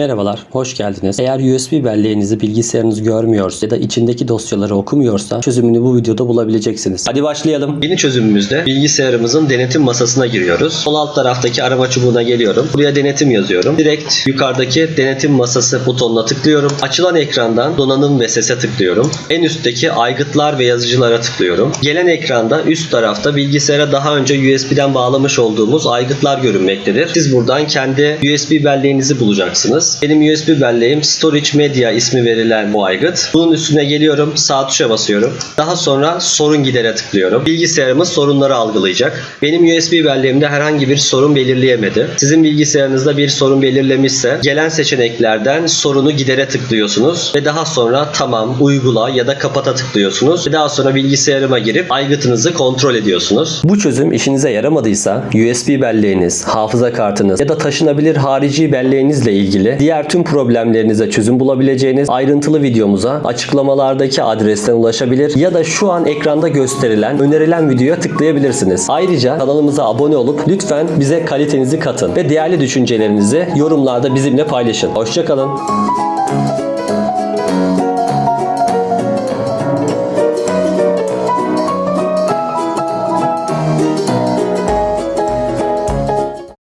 Merhabalar, hoş geldiniz. Eğer USB belleğinizi bilgisayarınız görmüyorsa ya da içindeki dosyaları okumuyorsa çözümünü bu videoda bulabileceksiniz. Hadi başlayalım. Yeni çözümümüzde bilgisayarımızın denetim masasına giriyoruz. Sol alt taraftaki arama çubuğuna geliyorum. Buraya denetim yazıyorum. Direkt yukarıdaki denetim masası butonuna tıklıyorum. Açılan ekrandan donanım ve sese tıklıyorum. En üstteki aygıtlar ve yazıcılara tıklıyorum. Gelen ekranda üst tarafta bilgisayara daha önce USB'den bağlamış olduğumuz aygıtlar görünmektedir. Siz buradan kendi USB belleğinizi bulacaksınız. Benim USB belleğim Storage Media ismi verilen bu aygıt. Bunun üstüne geliyorum. Sağ tuşa basıyorum. Daha sonra sorun gidere tıklıyorum. Bilgisayarımız sorunları algılayacak. Benim USB belleğimde herhangi bir sorun belirleyemedi. Sizin bilgisayarınızda bir sorun belirlemişse gelen seçeneklerden sorunu gidere tıklıyorsunuz ve daha sonra tamam, uygula ya da kapata tıklıyorsunuz ve daha sonra bilgisayarıma girip aygıtınızı kontrol ediyorsunuz. Bu çözüm işinize yaramadıysa USB belleğiniz, hafıza kartınız ya da taşınabilir harici belleğinizle ilgili diğer tüm problemlerinize çözüm bulabileceğiniz ayrıntılı videomuza açıklamalardaki adresten ulaşabilir ya da şu an ekranda gösterilen önerilen videoya tıklayabilirsiniz. Ayrıca kanalımıza abone olup lütfen bize kalitenizi katın ve değerli düşüncelerinizi yorumlarda bizimle paylaşın. Hoşçakalın.